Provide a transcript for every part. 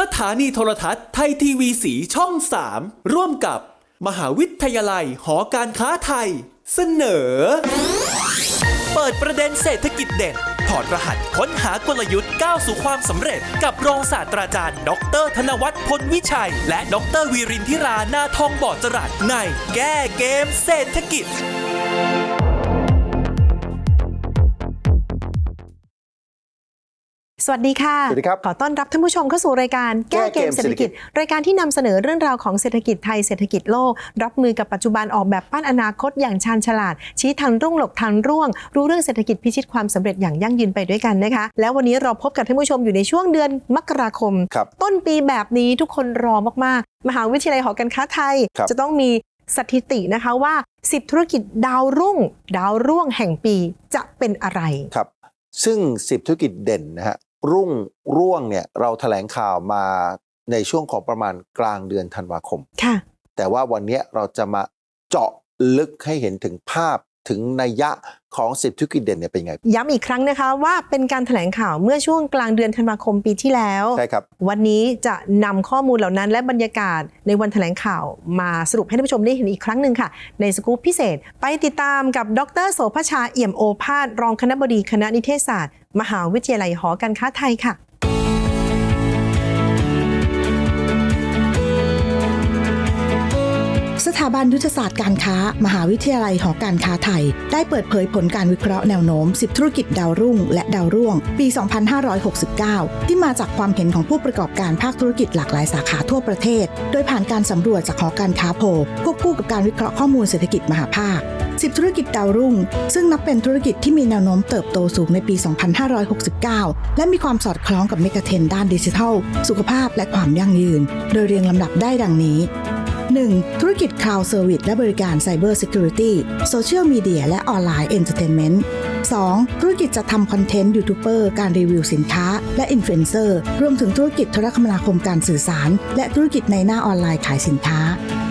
สถานีโทรทัศน์ไทยทีวีสีช่อง 3 ร่วมกับ มหาวิทยาลัยหอการค้าไทย เสนอ เปิดประเด็นเศรษฐกิจเด่น ถอดรหัสค้นหากลยุทธ์ก้าวสู่ความสำเร็จ กับรองศาสตราจารย์ ดร ธนวัฒน์พลวิชัย และดรวีรินทิรานาทองบ่อจรัสในแก้เกมเศรษฐกิจ สวัสดีค่ะ สวัสดีครับ ขอต้อนรับท่านผู้ชมเข้าสู่รายการแก้เกมเศรษฐกิจ รายการที่นำเสนอเรื่องราวของเศรษฐกิจไทยเศรษฐกิจโลก รับมือกับปัจจุบันออกแบบปั้นอนาคตอย่างชาญฉลาด ชี้ทางรุ่งหลบทางร่วง รู้เรื่องเศรษฐกิจพิชิตความสำเร็จอย่างยั่งยืนไปด้วยกันนะคะ แล้ววันนี้เราพบกับท่านผู้ชมอยู่ในช่วงเดือนมกราคมครับต้นปีแบบนี้ทุกคนรอมากๆ มหาวิทยาลัยหอการค้าไทยครับจะต้องมีสถิตินะคะว่า 10 ธุรกิจดาวรุ่ง ดาวร่วงแห่งปีจะเป็นอะไรครับซึ่ง 10 ธุรกิจเด่นนะฮะ รุ่งร่วงเนี่ยเราแถลงข่าวมาในช่วงของประมาณกลางเดือนธันวาคม ค่ะ แต่ว่าวันนี้เราจะมาเจาะลึกให้เห็นถึงภาพ ถึงนัยยะของ10ธุรกิจเด่นเนี่ยเป็นไง ย้ำอีกครั้งนะคะว่าเป็นการแถลงข่าวเมื่อช่วงกลางเดือนธันวาคมปีที่แล้ว ใช่ครับ วันนี้จะนำข้อมูลเหล่านั้นและบรรยากาศในวันแถลงข่าวมาสรุปให้ท่านผู้ชมได้เห็นอีกครั้งหนึ่งค่ะ ในสกู๊ปพิเศษ ไปติดตามกับดรโสภชาเอี่ยมโอภาสรองคณบดีคณะนิเทศศาสตร์ มหาวิทยาลัยหอการค้าไทยค่ะ สถาบันยุทธศาสตร์การค้า มหาวิทยาลัยหอการค้าไทย ได้เปิดเผยผลการวิเคราะห์แนวโน้ม 10 ธุรกิจดาวรุ่ง และดาวร่วง ปี 2569 ที่มาจากความเห็นของผู้ประกอบการภาคธุรกิจหลากหลายสาขาทั่วประเทศ โดยผ่านการสำรวจจากหอการค้าโพลควบคู่กับการวิเคราะห์ข้อมูลเศรษฐกิจมหาภาค10 ธุรกิจดาวรุ่ง ซึ่งนับเป็นธุรกิจที่มีแนวโน้มเติบโตสูงในปี 2569 และมีความสอดคล้องกับเมกะเทรนด์ด้านดิจิทัล สุขภาพและความยั่งยืน โดยเรียงลำดับได้ดังนี้ 1. ธุรกิจ Cloud Service และบริการ Cyber Security Social Media และออนไลน์ Entertainment 2. ธุรกิจจะทำคอนเทนต์ยูทูบเบอร์การรีวิวสินค้า และอินฟลูเอนเซอร์รวมถึงธุรกิจโทรคมนาคมการสื่อสาร และธุรกิจในหน้าออนไลน์ขายสินค้า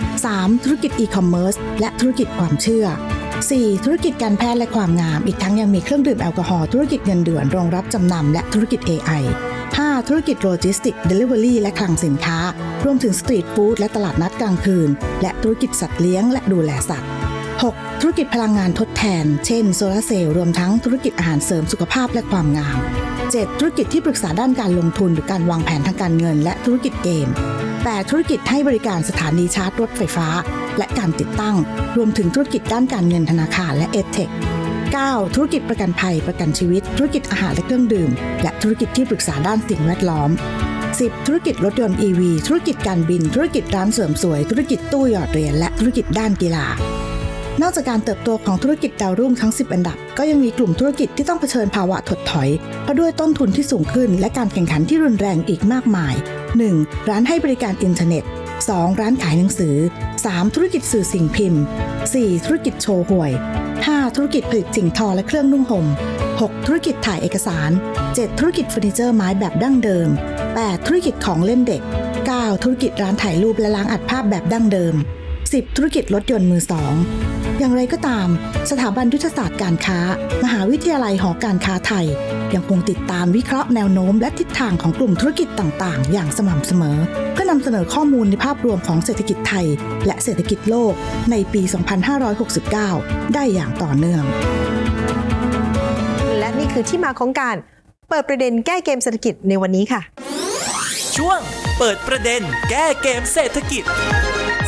3. ธุรกิจอีคอมเมิร์ซและธุรกิจความเชื่อ 4. ธุรกิจการแพทย์และความงาม อีกทั้งยังมีเครื่องดื่มแอลกอฮอล์ธุรกิจเงินเดือนรองรับจำนำและธุรกิจ AI 5. ธุรกิจโลจิสติกเดลิเวอรี่และคลังสินค้า รวมถึงสตรีทฟู้ดและตลาดนัดกลางคืน และธุรกิจสัตว์เลี้ยงและดูแลสัตว์ 6. ธุรกิจพลังงานทดแทน เช่น โซลาร์เซลล์รวมทั้งธุรกิจอาหารเสริมสุขภาพและความงาม 7. ธุรกิจที่ปรึกษาด้านการลงทุนหรือการวางแผนทางการเงิน และธุรกิจเกม 8. ธุรกิจให้บริการสถานีชาร์จรถไฟฟ้า และการติดตั้ง รวมถึงธุรกิจด้านการเงินธนาคารและเอเทค 9. ธุรกิจประกันภัยประกันชีวิต ธุรกิจอาหารและเครื่องดื่ม และธุรกิจที่ปรึกษาด้านสิ่งแวดล้อม 10. ธุรกิจรถยนต์ EV ธุรกิจการบิน ธุรกิจร้านเสริมสวย ธุรกิจตู้หยอดเหรียญและธุรกิจด้านกีฬานอกจากการเติบโตของธุรกิจดาวรุ่งทั้ง 10 อันดับ ก็ยังมีกลุ่มธุรกิจที่ต้องเผชิญภาวะถดถอย เพราะด้วยต้นทุนที่สูงขึ้น และการแข่งขันที่รุนแรงอีกมากมาย 1. ร้านให้บริการอินเทอร์เน็ต 2. ร้านขายหนังสือ 3. ธุรกิจสื่อสิ่งพิมพ์ 4. ธุรกิจโชว์หวย 5. ธุรกิจผลิตสิ่งทอและเครื่องนุ่งห่ม 6. ธุรกิจถ่ายเอกสาร 7. ธุรกิจเฟอร์นิเจอร์ไม้แบบดั้งเดิม 8. ธุรกิจของเล่นเด็ก 9. ธุรกิจร้านถ่ายรูปและล้างอัดภาพแบบดั้งเดิม 10. ธุรกิจรถยนต์มือสองอย่างไรก็ตาม สถาบันยุทธศาสตร์การค้า มหาวิทยาลัยหอการค้าไทย ยังคงติดตามวิเคราะห์แนวโน้มและทิศทางของกลุ่มธุรกิจต่าง ๆ อย่างสม่ำเสมอ เพื่อนำเสนอข้อมูลในภาพรวมของเศรษฐกิจไทย และเศรษฐกิจโลกในปี 2569 ได้อย่างต่อเนื่อง คือที่มาของการเปิดประเด็นแก้เกมเศรษฐกิจในวันนี้ค่ะ ช่วงเปิดประเด็นแก้เกมเศรษฐกิจ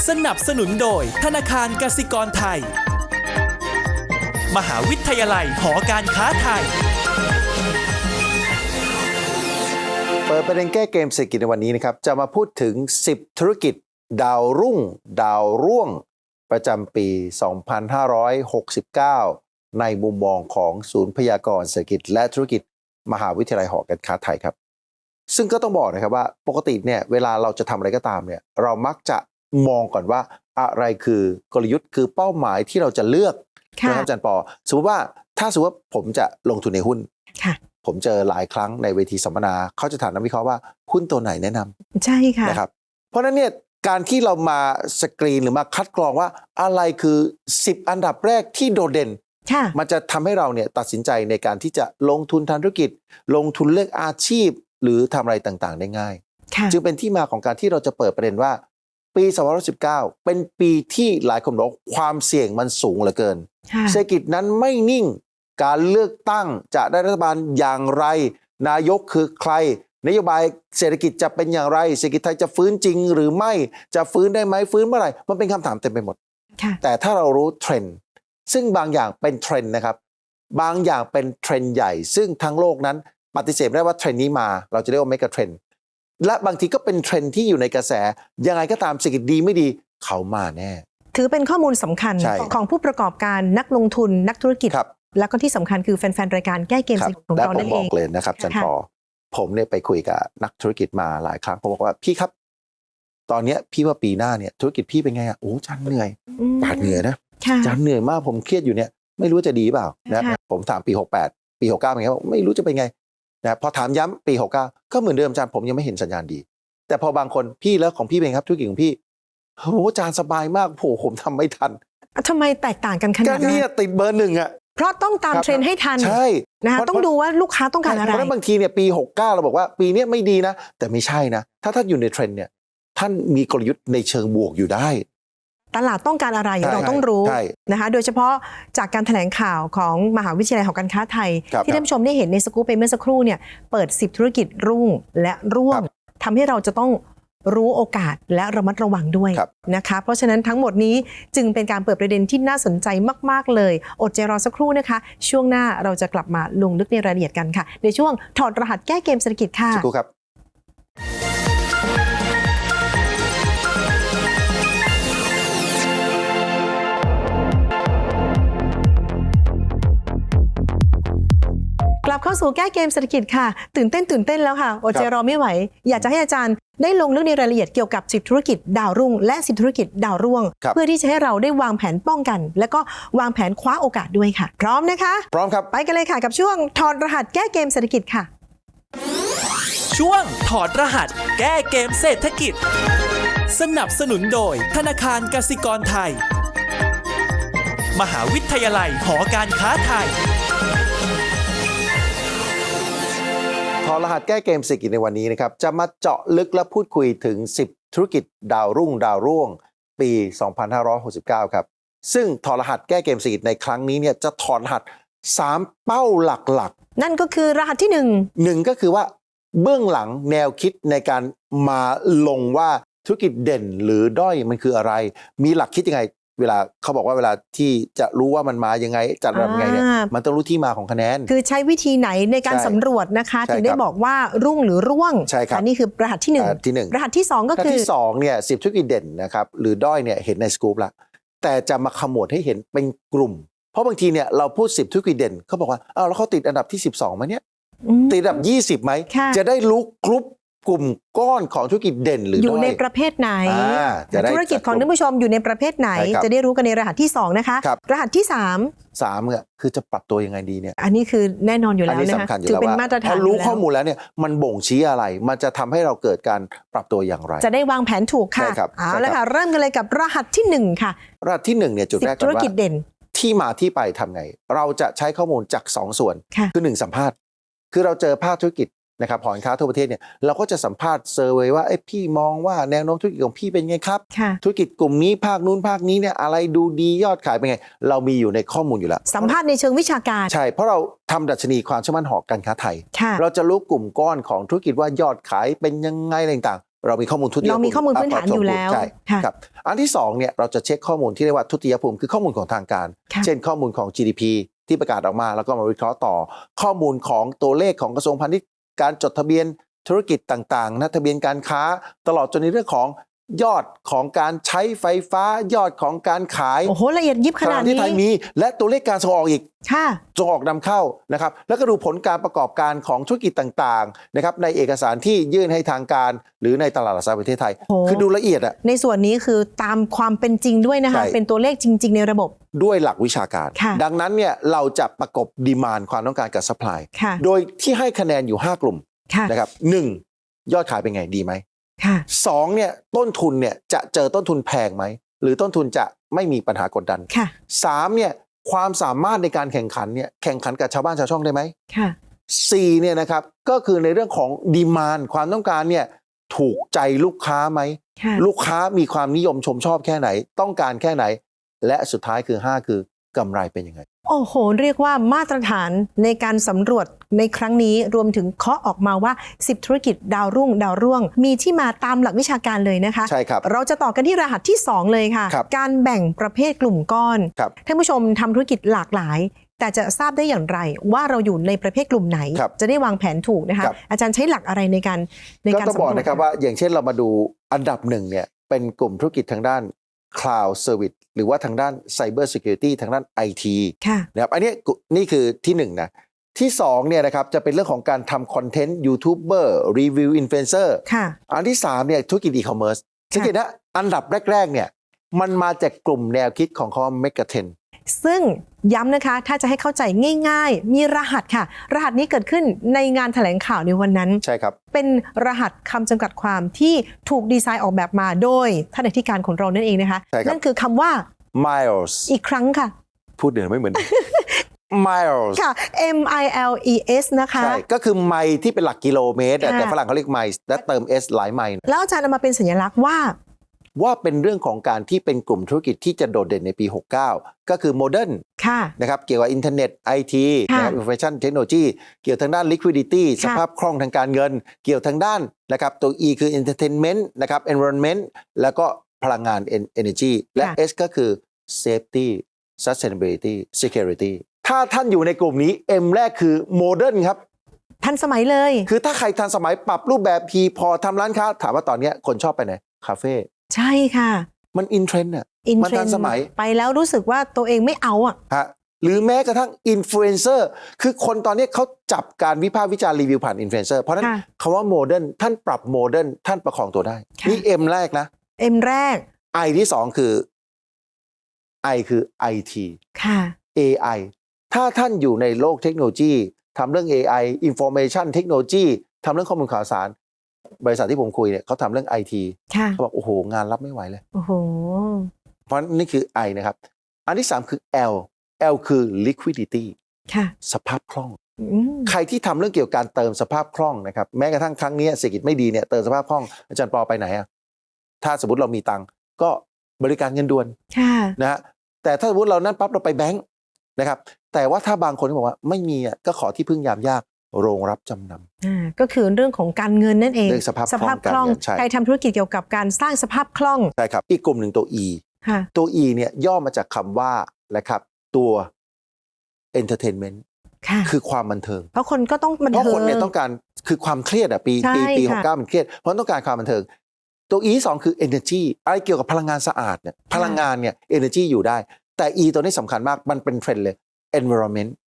สนับสนุนโดยธนาคารกสิกรไทย มหาวิทยาลัยหอการค้าไทย เปิดประเด็นแก้เกมเศรษฐกิจในวันนี้นะครับจะมาพูดถึง 10 ธุรกิจ ดาวรุ่ง ดาวร่วง ประจำปี 2569 ในมุมมองของศูนย์พยากรณ์เศรษฐกิจและธุรกิจมหาวิทยาลัยหอการค้าไทยครับ ซึ่งก็ต้องบอกนะครับว่าปกติเนี่ยเวลาเราจะทำอะไรก็ตามเนี่ยเรามักจะมองก่อนว่าอะไรคือกลยุทธ์คือเป้าหมายที่เราจะเลือกค่ะนะครับอาจารย์ปอสมมติว่าถ้าสมมติว่าผมจะลงทุนในหุ้นค่ะผมเจอหลายครั้งในเวทีสัมมนาเขาจะถามนักวิเคราะห์ว่าหุ้นตัวไหนแนะนำใช่ค่ะนะครับเพราะฉะนั้นเนี่ยการที่เรามาสกรีนหรือมาคัดกรองว่าอะไรคือ 10 อันดับแรกที่โดดเด่นค่ะ มันจะทำให้เราเนี่ยตัดสินใจในการที่จะลงทุนทางธุรกิจ ลงทุนเลือกอาชีพ หรือทำอะไรต่างๆ ได้ง่ายค่ะจึงเป็นที่มาของการที่เราจะเปิดประเด็นว่า ปี2019 เป็นปีที่หลายคนบอกว่าความเสี่ยงมันสูงเหลือเกินค่ะเศรษฐกิจนั้นไม่นิ่งการเลือกตั้งจะได้รัฐบาลอย่างไร นายกคือใคร นโยบายเศรษฐกิจจะเป็นอย่างไร เศรษฐกิจไทยจะฟื้นจริงหรือไม่จะฟื้นได้ไหมฟื้นเมื่อไหร่ มันเป็นคำถามเต็มไปหมดค่ะแต่ถ้าเรารู้เทรนด์ ซึ่งบางอย่างเป็นเทรนด์นะครับ บางอย่างเป็นเทรนด์ใหญ่ ซึ่งทั้งโลกนั้นปฏิเสธไม่ได้ว่าเทรนด์นี้มา เราจะเรียกว่าเมกะเทรนด์และบางทีก็เป็นเทรนด์ที่อยู่ในกระแส ยังไงก็ตามเศรษฐกิจดีไม่ดีเขามาแน่ ถือเป็นข้อมูลสำคัญใช่ของผู้ประกอบการนักลงทุนนักธุรกิจครับแล้วก็ที่สำคัญคือแฟนๆรายการแก้เกมครัเศรษฐกิจของและเราผมนั่นบเอองกเลยนะครับจันค่ะปอผมเนี่ยไปคุยกับนักธุรกิจมาหลายครั้งผมบอกว่าพี่ครับ ตอนเนี้ยพี่ว่าปีหน้าเนี่ยธุรกิจพี่เป็นไงอะโอ้จันเหนื่อยอืมปาดเหนื่อยนะค่ะ จันเหนื่อยมากผมเครียดอยู่เนี่ยไม่รู้ว่าจะดีเปล่านะค่ะผมถามปี 68 ปี 69เป็นไงบอกไม่รู้จะเป็นไงนะพอถามย้ำปี 69 ก็เหมือนเดิมจันผมยังไม่เห็นสัญญาณดี แต่พอบางคนพี่แล้วของพี่เป็นไงครับธุรกิจของพี่โอ้โหจานสบายมากโอ้โหผมทำไม่ทันทำไมแตกต่างกันขก็นาดนั้เนี่นยติดเบอร์หนึ่งอะเพราะต้องตามครับเทรนด์ให้ทันใช่นะคะเพราะต้องดูว่าลูกค้าต้องการอะไรเพราะฉะนั้นบางทีเนี่ยปี 69 เราบอกว่าปีเนี้ยไม่ดีนะ แต่ไม่ใช่นะ ถ้าท่านอยู่ในเทรนด์เนี่ยท่านมีกลยุทธ์ในเชิงบวกอยู่ได้ ตลาดต้องการอะไรใช่เราต้องรู้ใช่นะคะโดยเฉพาะจากการแถลงข่าวของมหาวิทยาลัยหอการค้าไทยครับที่ท่านผู้ชมได้เห็นในสกู๊ปไปเมื่อสักครู่เนี่ยเปิด 10 ธุรกิจรุ่งและร่วงครับทำให้เราจะต้องรู้โอกาสและระมัดระวังด้วยครับนะคะ เพราะฉะนั้นทั้งหมดนี้จึงเป็นการเปิดประเด็นที่น่าสนใจมาก ๆ เลย อดใจรอสักครู่นะคะ ช่วงหน้าเราจะกลับมาลงลึกในรายละเอียดกันค่ะ ในช่วงถอดรหัสแก้เกมเศรษฐกิจค่ะสักครู่ครับ ลับเข้าสู่แก้เกมเศรษฐกิจค่ะ ตื่นเต้นตื่นเต้นแล้วค่ะอดใจครับรอไม่ไหว อยากจะให้อาจารย์ได้ลงลึกในรายละเอียดเกี่ยวกับสิทธิธุรกิจดาวรุ่ง และสิทธิธุรกิจดาวร่วงครับเพื่อที่จะให้เราได้วางแผนป้องกัน และก็วางแผนคว้าโอกาสด้วยค่ะ พร้อมนะคะ พร้อมครับไปกันเลยค่ะกับช่วงถอดรหัสแก้เกมเศรษฐกิจค่ะ ช่วงถอดรหัส แก้เกมเศรษฐกิจ สนับสนุนโดย ธนาคารกสิกรไทย มหาวิทยาลัยหอการค้าไทย ทอรหัสแก้เกมเศรษฐกิจในวันนี้นะครับ จะมาเจาะลึกและพูดคุยถึง 10 ธุรกิจดาวรุ่งดาวร่วง ปี 2569 ครับ ซึ่งทอรหัสแก้เกมเศรษฐกิจในครั้งนี้เนี่ยจะถอดรหัส 3 เป้าหลักนั่นก็คือรหัสที่หนึ่งๆหนึ่งก็คือว่าเบื้องหลังแนวคิดในการมาลงว่าธุรกิจเด่นหรือด้อยมันคืออะไร มีหลักคิดยังไง เวลาเขาบอกว่าเวลาที่จะรู้ว่ามันมายังไงจัดระดับยังไงเนี่ยอ่ามันต้องรู้ที่มาของคะแนน คือใช้วิธีไหนในการใช่สำรวจนะคะ ใช่ถึงได้ครับบอกว่ารุ่งหรือร่วงใช่ครับ อันนี้คือรหัสที่หนึ่งอ่าที่หนึ่งรหัสที่สองก็และคือ ที่สองเนี่ยสิบธุรกิจเด่นนะครับหรือด้อยเนี่ยเห็นในสกู๊ปละแต่จะมาขมวดให้เห็นเป็นกลุ่ม เพราะบางทีเนี่ยเราพูด 10ธุรกิจเด่นเขาบอกว่าอ้าวแล้วเขาติดอันดับที่ 12ไหมเนี่ยอืมติดอันดับ 20ไหมค่ะ จะได้รู้กลุ่ม กลุ่มก้อนของธุรกิจเด่นหรือออยู่ด้ในอยประเภทไหนอ่าจะได้ธุรกิจของจัดกลุ่มท่านผู้ชมอยู่ในประเภทไหนใช่ครับจะได้รู้กันในรหัสที่ 2 นะคะครับรหัสที่สามเนี่ยคือจะปรับตัวยังไงดีเนี่ย3อันนี้คือแน่นอนอยู่อัแล้วนี้นะคะสำคัญอยู่ถือแล้วเป็นว่ามาตรพฐานออรู้ยู่แล้ข้อวมูลแล้วเนี่ยมันบ่งชี้อะไร มันจะทำให้เราเกิดการปรับตัวอย่างไร จะได้วางแผนถูกค่ะใช่ครับเอาใช่ละครัค่ะบเริ่มกันเลยกับรหัสที่ 1 ค่ะ รหัสที่หนึ่งเนี่ยจุดสิบแรกก่ธุอรนว่ากิจเด่นที่มาที่ไปทำไง เราจะใช้ข้อมูลจาก 2 ส่วนค่ะคือ 1 สัมภาษณ์ คือเราเจอภาคธุรกิจ นะครับหอการค้าทั่วประเทศเนี่ยเราก็จะสัมภาษณ์เซอร์เวยว่าเอ้ยพี่มองว่าแนวโน้มธุรกิจของพี่เป็นไงครับ ค่ะ ธุรกิจกลุ่มนี้ภาคนู้นภาคนี้เนี่ยอะไรดูดียอดขายเป็นไง เรามีอยู่ในข้อมูลอยู่แล้ว สัมภาษณ์ในเชิงวิชาการ ใช่ เพราะเราทำดัชนีความเชื่อมั่นหอการค้าไทย ค่ะ เราจะรู้กลุ่มก้อนของธุรกิจว่ายอดขายเป็นยังไงอะไรต่างๆ เรามีข้อมูลทุติยภูมิเรามีข้อมูลพื้นฐานอยู่แล้วใช่ค่ะครับอันที่สองเนี่ยเราจะเช็คข้อมูลที่เรียกว่าทุติยภูมิคือข้อมูลของทางการ ค่ะ เช่นข้อมูลของ GDP ที่ประกาศออกมาแล้วก็มาวิเคราะห์ต่อ ข้อมูลของตัวเลขของกระทรวงพาณิชย์ การจดทะเบียนธุรกิจต่างๆนะทะเบียนการค้าตลอดจนในเรื่องของ ยอดของการใช้ไฟฟ้ายอดของการขายโอ้โหละเอียดยิบขนาดที่นี้ไทยมีและตัวเลขการส่งออกอีกค่ะส่งออกนำเข้านะครับ แล้วก็ดูผลการประกอบการของธุรกิจต่างๆนะครับในเอกสารที่ยื่นให้ทางการ หรือในตลาดหลักทรัพย์ประเทศไทยโอ้คือดูละเอียดอะในส่วนนี้คือตามความเป็นจริงด้วยนะคะใช่เป็นตัวเลขจริง ๆ ในระบบด้วยหลักวิชาการค่ะดังนั้นเนี่ยเราจะประกบดีมานความต้องการกับสป라이ค่ะโดยที่ให้คะแนนอยู่ 5 กลุ่มค่ะนะครับหนึ่งยอดขายเป็นไงดีไหมค่ะ สองเนี่ยต้นทุนเนี่ยจะเจอต้นทุนแพงไหม หรือต้นทุนจะไม่มีปัญหากดดันค่ะสามเนี่ยความสามารถในการแข่งขันเนี่ยแข่งขันกับชาวบ้านชาวช่องได้ไหมค่ะสี่เนี่ยนะครับก็คือในเรื่องของดีมานความต้องการเนี่ยถูกใจลูกค้าไหมค่ะลูกค้ามีความนิยมชมชอบแค่ไหน ต้องการแค่ไหน และสุดท้ายคือ 5 คือกำไรเป็นยังไง โอ้โห เรียกว่ามาตรฐานในการสำรวจในครั้งนี้รวมถึงเคาะออกมาว่า 10 ธุรกิจดาวรุ่ง ดาวร่วง มีที่มาตามหลักวิชาการเลยนะคะ ใช่ครับ เราจะต่อกันที่รหัสที่ 2 เลยค่ะครับการแบ่งประเภทกลุ่มก้อนครับท่านผู้ชมทำธุรกิจหลากหลาย แต่จะทราบได้อย่างไรว่าเราอยู่ในประเภทกลุ่มไหนครับจะได้วางแผนถูกนะคะครับอาจารย์ใช้หลักอะไรในการในก็การต้องบอกสำรวจนะครับว่าอย่างเช่นเรามาดูอันดับหนึ่งเนี่ยเป็นกลุ่มธุรกิจทางด้าน Cloud Service หรือว่าทางด้าน Cyber Security ทางด้าน IT ค่ะนะครับอันนี้กุนี่คือที่หนึ่งนะที่สองเนี่ยนะครับจะเป็นเรื่องของการทำคอนเทนต์ยูทูบเบอร์รีวิวอินฟลูเอนเซอร์ค่ะอันที่สามเนี่ยธุรกิจอีคอมเมิร์ซสังเกตนะอันดับแรก ๆ เนี่ยมันมาจากกลุ่มแนวคิดของคอมเมกะเทน ซึ่งย้ำนะคะ ถ้าจะให้เข้าใจง่าย ๆ มีรหัสค่ะ รหัสนี้เกิดขึ้นในงานแถลงข่าวในวันนั้น ใช่ครับ เป็นรหัสคำจำกัดความที่ถูกดีไซน์ออกแบบมาโดยท่านอธิการของเรานั่นเองนะคะใช่ครับนั่นคือคำว่า miles อีกครั้งค่ะ พูดเดินไม่เหมือน miles ค่ะ M I L E S นะคะ ใช่ ก็คือไมล์ที่เป็นหลักกิโลเมตรอะค่ะแต่ฝรั่งเขาเรียกไมล์และเติม S หลายไมล์แล้วอาจารย์เอามาเป็นสัญลักษณ์ว่า ว่าเป็นเรื่องของการที่เป็นกลุ่มธุรกิจที่จะโดดเด่นในปี 69 ก็คือโมเดิร์นค่ะนะครับเกี่ยวกับอินเทอร์เน็ตไอทีค่ะนะครับอินโฟ a ชันเทคโนโลยีเกี่ยวทางด้าน liquidity ค่ะสภาพคล่องทางการเงิน เกี่ยวทางด้านนะครับตัว E คือ entertainment นะครับ environment แล้วก็พลังงาน en- energy และ S ก็คือ safety sustainability security ถ้าท่านอยู่ในกลุ่มนี้ M แรกคือโมเดิร์นครับทันสมัยเลย คือถ้าใครทันสมัยปรับรูปแบบพีพอทำร้านค้า ถามว่าตอนเนี้ยคนชอบไปไหน คาเฟ่ ใช่ค่ะ มันอินเทรนด์อะอินมันเทรทันนสมัยไปแล้วรู้สึกว่าตัวเองไม่เอาอะฮะหรือแม้กระทั่งอินฟลูเอนเซอร์คือคนตอนนี้เขาจับการวิพากษ์วิจารณ์รีวิวผ่านอินฟลูเอนเซอร์เพราะฉะนั้นค่ะคำว่าโมเดิร์นท่านปรับโมเดิร์นท่านประคองตัวได้ค่ะนี่ M แรกนะ M แรก I ที่สองคือ I คือ IT ค่ะ AI ถ้าท่านอยู่ในโลกเทคโนโลยีทำเรื่อง AI Information Technology ทำเรื่องข้อมูลข่าวสาร บริษัทที่ผมคุยเนี่ยเขาทำเรื่อง IT ค่ะเขาบอกโอ้โห งานรับไม่ไหวเลยโอ้โหเพราะนี่คือ I นะครับ อันที่ 3 คือ L L คือ liquidity ค่ะสภาพคล่องอืมใครที่ทำเรื่องเกี่ยวกับการเติมสภาพคล่องนะครับแม้กระทั่งครั้งนี้เศรษฐกิจไม่ดีเนี่ยเติมสภาพคล่องอาจารย์ปอไปไหนอะถ้าสมมติเรามีตังค์ก็บริการเงินด่วนค่ะนะฮะแต่ถ้าสมมติเรานั้นปั๊บเราไปแบงค์นะครับแต่ว่าถ้าบางคนที่บอกว่าไม่มีอะก็ขอที่พึ่งยามยาก โรงรับจำนำอ่าก็คือเรื่องของการเงินนั่นเองเรื่องสภาพคล่องคล่องการเงินใช่ใครทำธุรกิจเกี่ยวกับการสร้างสภาพคล่องใช่ครับอีกกลุ่มหนึ่งตัว E ค่ะตัว E เนี่ยย่อมาจากคำว่านะครับตัว entertainment ค่ะคือความบันเทิง เพราะคนก็ต้องบันเพราะเทิงคนเนี่ยต้องการคือความเครียดอะปีใช่ปีปีหค่ะกเก้ามันเครียด เพราะต้องการความบันเทิง ตัว E สองคือ energy อะไรเกี่ยวกับพลังงานสะอาดเนี่ยพลังงานเนี่ย energy อยู่ได้ แต่ E ตัวนี้สำคัญมากมันเป็นเทรนด์เลย environment ค่ะ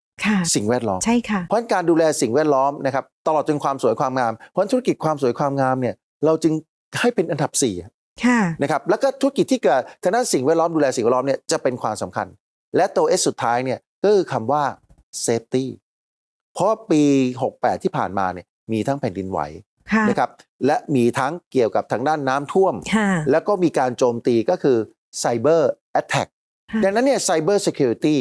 สิ่งแวดล้อมใช่ค่ะเพราะฉะนั้นการดูแลสิ่งแวดล้อมนะครับตลอดจนความสวยความงาม เพราะฉะนั้นธุรกิจความสวยความงามเนี่ยเราจึงให้เป็นอันดับ4ค่ะนะครับแล้วก็ธุรกิจที่เกิดทางด้านสิ่งแวดล้อมดูแลสิ่งแวดล้อมเนี่ยจะเป็นความสำคัญ และตัว S สุดท้ายเนี่ยก็คือคำว่า safety เพราะว่าปี 68 ที่ผ่านมาเนี่ยมีทั้งแผ่นดินไหวค่ะนะครับและมีทั้งเกี่ยวกับทางด้านน้ำท่วมค่ะแล้วก็มีการโจมตีก็คือ Cyber Attack ค่ะดังนั้นเนี่ย Cyber Security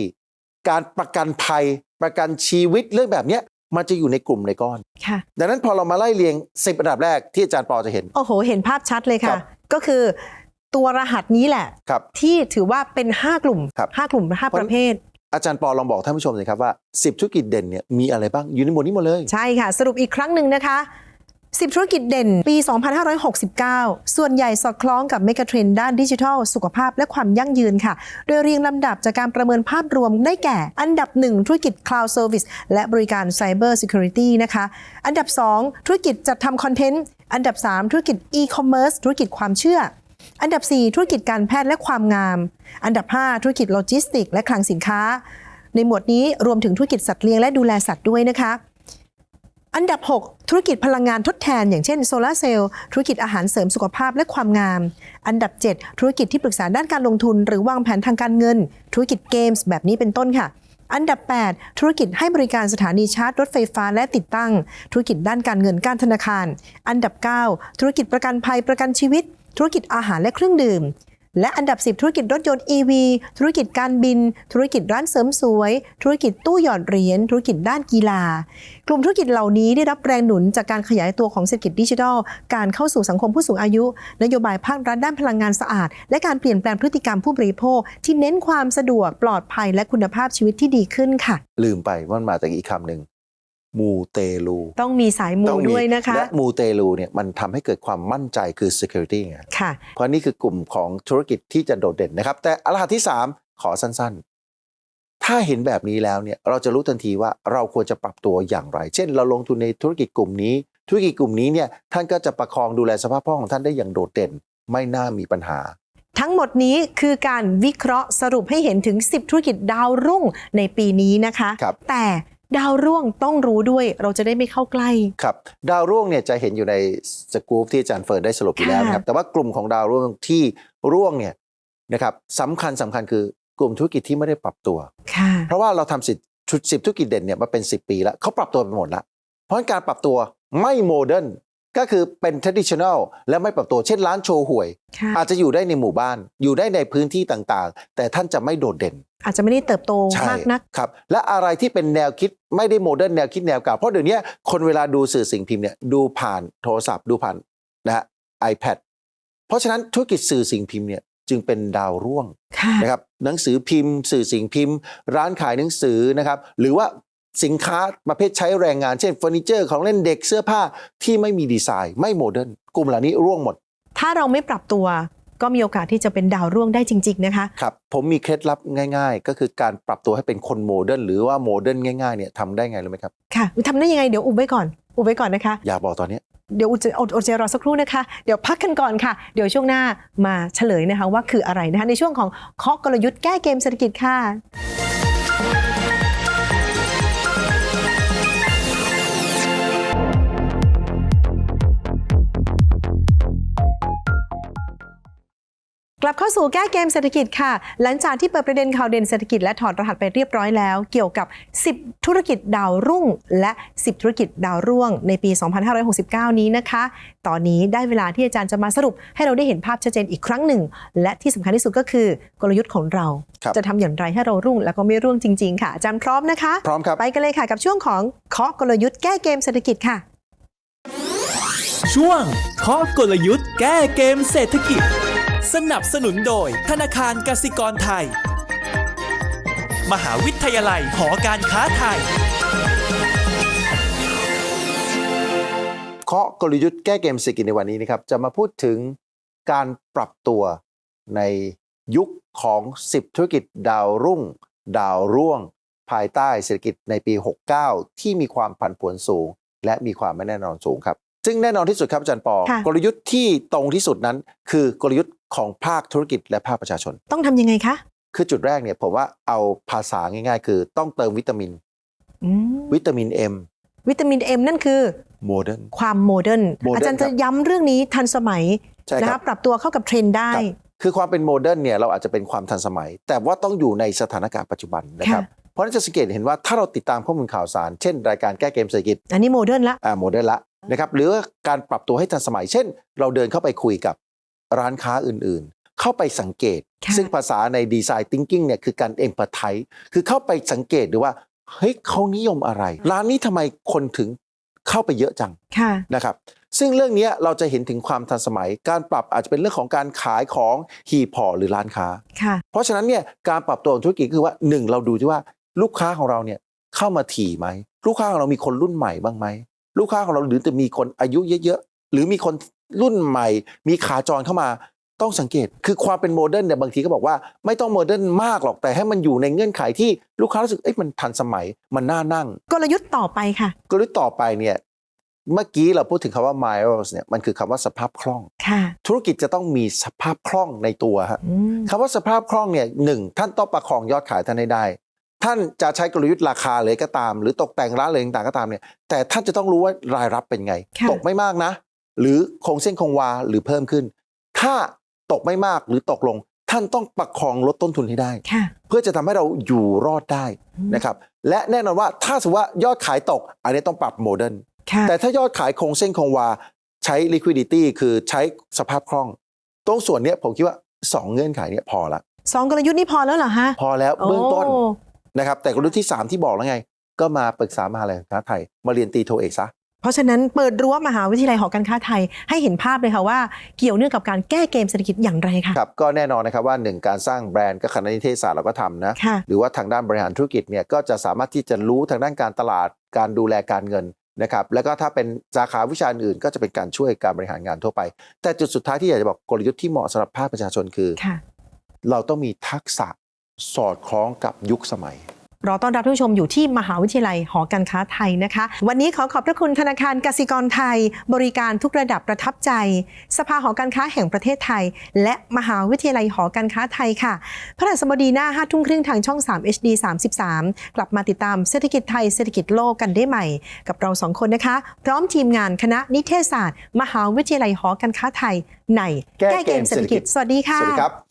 การประกันภัยประกันชีวิตเรื่องแบบเนี้ยมันจะอยู่ในกลุ่มในก้อน ค่ะ ดังนั้นพอเรามาไล่เรียง10อันดับแรกที่อาจารย์ปอจะเห็น โอ้โห เห็นภาพชัดเลยครัค่ะบก็คือตัวรหัสนี้แหละ ครับ ที่ถือว่าเป็น 5 กลุ่ม ครับ5 กลุ่ม 5 ประเภท อาจารย์ปอลองบอกท่านผู้ชมเลยครับว่า 10 ธุรกิจเด่นเนี่ยมีอะไรบ้างอยู่ในหมวดนี้หมดเลย ใช่ค่ะ สรุปอีกครั้งหนึ่งนะคะ 10 ธุรกิจเด่นปี 2569 ส่วนใหญ่สอดคล้องกับเมกะเทรนด์ด้านดิจิทัล สุขภาพและความยั่งยืนค่ะ โดยเรียงลำดับจากการประเมินภาพรวมได้แก่ อันดับ 1 ธุรกิจ Cloud Service และบริการ Cyber Security นะคะ อันดับ 2 ธุรกิจจัดทำคอนเทนต์ อันดับ 3 ธุรกิจ E-commerce ธุรกิจความเชื่ออันดับ 4 ธุรกิจการแพทย์และความงาม อันดับ 5 ธุรกิจโลจิสติก และคลังสินค้า ในหมวดนี้รวมถึงธุรกิจสัตว์เลี้ยงและดูแลสัตว์ด้วยนะคะ อันดับ 6 ธุรกิจพลังงานทดแทน อย่างเช่นโซลาร์เซลล์ธุรกิจอาหารเสริมสุขภาพและความงาม อันดับ 7 ธุรกิจที่ปรึกษาด้านการลงทุน หรือวางแผนทางการเงิน ธุรกิจเกมส์แบบนี้เป็นต้นค่ะ อันดับ 8 ธุรกิจให้บริการสถานีชาร์จรถไฟฟ้าและติดตั้ง ธุรกิจด้านการเงินการธนาคาร อันดับ 9 ธุรกิจประกันภัยประกันชีวิต ธุรกิจอาหารและเครื่องดื่ม และอันดับ 10 ธุรกิจรถยนต์ EV ธุรกิจการบิน ธุรกิจร้านเสริมสวย ธุรกิจตู้หยอดเหรียญ ธุรกิจด้านกีฬา กลุ่มธุรกิจเหล่านี้ได้รับแรงหนุนจากการขยายตัวของเศรษฐกิจดิจิทัล การเข้าสู่สังคมผู้สูงอายุ นโยบายภาครัฐด้านพลังงานสะอาด และการเปลี่ยนแปลงพฤติกรรมผู้บริโภค ที่เน้นความสะดวกปลอดภัยและคุณภาพชีวิตที่ดีขึ้นค่ะ ลืมไปว่ามันมาจากอีกคำหนึ่ง มูเตลู ต้องมีสายมูต้องมีด้วยนะคะ และมูเตลูเนี่ยมันทำให้เกิดความมั่นใจคือ security ไงค่ะ เพราะนี่คือกลุ่มของธุรกิจที่จะโดดเด่นนะครับ แต่อรหัสที่ 3 ขอสั้นๆ ถ้าเห็นแบบนี้แล้วเนี่ยเราจะรู้ทันทีว่าเราควรจะปรับตัวอย่างไร เช่น เราลงทุนในธุรกิจกลุ่มนี้ ธุรกิจกลุ่มนี้เนี่ยท่านก็จะประคองดูแลสภาพคล่องของท่านได้อย่างโดดเด่น ไม่น่ามีปัญหา ทั้งหมดนี้คือการวิเคราะห์สรุปให้เห็นถึง 10 ธุรกิจดาวรุ่งในปีนี้นะคะ ครับ แต่ ดาวรุ่งต้องรู้ด้วยเราจะได้ไม่เข้าใกล้ ครับดาวร่วงเนี่ยจะเห็นอยู่ในสกู๊ปที่อาจารย์เฟิร์นได้สรุปอยู่แล้วนะครับแต่ว่ากลุ่มของดาวร่วงที่ร่วงเนี่ยนะครับสำคัญสำคัญคือกลุ่มธุรกิจที่ไม่ได้ปรับตัว ค่ะ เพราะว่าเราทำสิบชุดสิบธุรกิจเด่นเนี่ยมาเป็น 10 ปีแล้วเขาปรับตัวไปหมดแล้ว เพราะฉะนั้นการปรับตัวไม่โมเดิร์น ก็คือเป็น traditional และไม่ปรับตัวเช่นร้านโชว์หวย ค่ะอาจจะอยู่ได้ในหมู่บ้านอยู่ได้ในพื้นที่ต่างๆ แต่ท่านจะไม่โดดเด่น อาจจะไม่ได้เติบโตใช่มากนัก ครับและอะไรที่เป็นแนวคิดไม่ได้โมเดิร์นแนวคิดแนวเก่าเพราะเดี๋ยวนี้คนเวลาดูสื่อสิ่งพิมพ์เนี่ยดูผ่านโทรศัพท์ดูผ่านนะฮะ iPad เพราะฉะนั้นธุรกิจสื่อสิ่งพิมพ์เนี่ยจึงเป็นดาวร่วงค่ะ นะครับหนังสือพิมพ์ สื่อสิ่งพิมพ์ ร้านขายหนังสือนะครับหรือว่า สินค้าประเภทใช้แรงงาน เช่นเฟอร์นิเจอร์ของเล่นเด็กเสื้อผ้าที่ไม่มีดีไซน์ ไม่โมเดิร์นกลุ่มเหล่านี้ร่วงหมด ถ้าเราไม่ปรับตัวก็มีโอกาสที่จะเป็นดาวร่วงได้จริง ๆ นะคะ ครับ ผมมีเคล็ดลับง่าย ๆ ก็คือการปรับตัวให้เป็นคนโมเดิร์นหรือว่าโมเดิร์นง่ายๆเนี่ยทำได้ไงรู้ไหมครับ ค่ะทำได้ยังไงเดี๋ยวอุบไว้ก่อน อุบไว้ก่อนนะคะ อย่าบอกตอนนี้ เดี๋ยวอุดจะอดอดใจรอสักครู่นะคะ เดี๋ยวพักกันก่อนค่ะ เดี๋ยวช่วงหน้ามาเฉลยนะคะว่าคืออะไรนะคะในช่วงของเคาะกลยุทธ์แก้เกมเศรษฐกิจค่ะ กลับเข้าสู่แก้เกมเศรษฐกิจค่ะ หลังจากที่เปิดประเด็นข่าวเด่นเศรษฐกิจและถอดรหัสไปเรียบร้อยแล้ว เกี่ยวกับ 10 ธุรกิจดาวรุ่ง และ 10 ธุรกิจดาวร่วง ในปี 2569 นี้นะคะ ตอนนี้ได้เวลาที่อาจารย์จะมาสรุป ให้เราได้เห็นภาพชัดเจนอีกครั้งหนึ่ง และที่สำคัญที่สุดก็คือกลยุทธ์ของเราครับจะทำอย่างไรให้เรารุ่งแล้วก็ไม่ร่วงจริง ๆ ค่ะอาจารย์พร้อมนะคะพร้อมครับไปกันเลยค่ะกับช่วงของเคาะกลยุทธ์แก้เกมเศรษฐกิจค่ะ ช่วงเคาะกลยุทธ์แก้เกมเศรษฐกิจ สนับสนุนโดย ธนาคารกสิกรไทย มหาวิทยาลัยหอการค้าไทย เคาะกลยุทธ์แก้เกมเศรษฐกิจในวันนี้นะครับ จะมาพูดถึงการปรับตัวในยุคของ 10 ธุรกิจดาวรุ่ง ดาวร่วง ภายใต้เศรษฐกิจในปี 69 ที่มีความผันผวนสูง และมีความไม่แน่นอนสูงครับ ซึ่งแน่นอนที่สุดครับอาจารย์ปอค่ะกลยุทธ์ที่ตรงที่สุดนั้น คือกลยุทธ์ ของภาคธุรกิจและภาคประชาชน ต้องทำยังไงคะ คือจุดแรกเนี่ยผมว่าเอาภาษาง่าย ๆ คือต้องเติมวิตามิน อืมวิตามิน M วิตามินเอ็มนั่นคือ โมเดิร์น ความโมเดิร์นโมเดิร์นอาจารย์จะครับย้ำเรื่องนี้ทันสมัยใช่นะครัคะบ ปรับตัวเข้ากับเทรนด์ได้ ครับ คือความเป็นโมเดิร์นเนี่ยเราอาจจะเป็นความทันสมัย แต่ว่าต้องอยู่ในสถานการณ์ปัจจุบันนะครับ ค่ะ เพราะฉะนั้นจะสังเกตเห็นว่าถ้าเราติดตามข้อมูลข่าวสาร เช่น รายการแก้เกมเศรษฐกิจอันนี้โมเดิร์นละ อ่าโมเดิร์นละนะครับหรือว่าการปรับตัวให้ทันสมัย เช่น เราเดินเข้าไปคุยกับ ร้านค้าอื่นๆ เข้าไปสังเกตค่ะซึ่งภาษาในดีไซน์ thinking เนี่ยคือการเอมพัตไทคือเข้าไปสังเกตดูว่าเฮ้ยเขานิยมอะไร ร้านนี้ทำไมคนถึงเข้าไปเยอะจังค่ะนะครับซึ่งเรื่องนี้เราจะเห็นถึงความทันสมัย การปรับอาจจะเป็นเรื่องของการขายของหีบห่อหรือร้านค้าค่ะเพราะฉะนั้นเนี่ยการปรับตัวของธุรกิจคือว่าหนึ่งเราดูที่ว่าลูกค้าของเราเนี่ยเข้ามาถี่ไหม ลูกค้าของเรามีคนรุ่นใหม่บ้างไหม ลูกค้าของเราหรือจะมีคนอายุเยอะๆ หรือมีคนรุ่นใหม่ มีขาจรเข้ามาต้องสังเกต คือความเป็นโมเดิร์นเนี่ยบางทีก็บอกว่าไม่ต้องโมเดิร์นมากหรอกแต่ให้มันอยู่ในเงื่อนไขที่ลูกค้ารู้สึกเอ๊ะมันทันสมัยมันน่านั่ง กลยุทธ์ต่อไปค่ะ กลยุทธ์ต่อไปเนี่ยเมื่อกี้เราพูดถึงคำว่า miles เนี่ยมันคือคำว่าสภาพคล่องค่ะธุรกิจจะต้องมีสภาพคล่องในตัวฮะอืมคำว่าสภาพคล่องเนี่ยหนึ่งท่านต้องประคองยอดขายท่านให้ได้ ท่านจะใช้กลยุทธ์ราคาเลยก็ตาม หรือตกแต่งร้านเลยต่างๆก็ตามเนี่ยแต่ท่านจะต้องรู้ว่ารายรับเป็นไงค่ะตกไม่มากนะ หรือคงเส้นคงวาหรือเพิ่มขึ้น ถ้าตกไม่มากหรือตกลง ท่านต้องประคองลดต้นทุนให้ได้ค่ะเพื่อจะทำให้เราอยู่รอดได้อืมนะครับและแน่นอนว่าถ้าสมมติว่ายอดขายตก อันนี้ต้องปรับโมเดิร์นค่ะแต่ถ้ายอดขายคงเส้นคงวาใช้ liquidity คือใช้สภาพคล่อง ตรงส่วนเนี้ยผมคิดว่าสองเงื่อนไขเนี่ยพอละสองกลยุทธ์นี่พอแล้วเหรอฮะ พอแล้วเบื้องต้นโนะครับแต่กลยุทธ์ที่ 3 ที่บอกแล้วไง ก็มาปรึกษามหาลัยการค้าไทย มาเรียนตีโทเอกซะเพ ราะฉะนั้นเปิดรั้วมหาวิทยาลัยหอการค้าไทย ให้เห็นภาพเลยค่ะว่าเกี่ยวเนื่องกับการแก้เกมเศรษฐกิจอย่างไรค่ะครับก็แน่นอนนะครับว่าหนึ่งการสร้างแบรนด์ก็คณะนิเทศศาสตร์เราก็ทำนะค่ะหรือว่าทางด้านบริหารธุรกิจเนี่ยก็จะสามารถที่จะรู้ทางด้านการตลาดการดูแลการเงินนะครับแล้วก็ถ้าเป็นสาขาวิชาอื่นก็จะเป็นการช่วยการบริหารงานทั่วไป แต่จุดสุดท้ายที่อยากจะบอกกลยุทธ์ที่เหมาะสำหรับภาคประชาชนคือค่ะเราต้องมีทักษะสอดคล้องกับยุคสมัย รอต้อนรับท่านผู้ชมอยู่ที่มหาวิทยาลัยหอการค้าไทยนะคะ วันนี้ขอขอบพระคุณธนาคารกสิกรไทย บริการทุกระดับประทับใจ สภาหอการค้าแห่งประเทศไทย และมหาวิทยาลัยหอการค้าไทยค่ะ พระราชบดีหน้า5ทุ่มครึ่งทางช่อง 3 HD 33 กลับมาติดตามเศรษฐกิจไทยเศรษฐกิจโลกกันได้ใหม่ กับเราสองคนนะคะ พร้อมทีมงานคณะนิเทศศาสตร์ มหาวิทยาลัยหอการค้าไทย ในแก้เกมเศรษฐกิจ สวัสดีค่ะสวัสดีครับ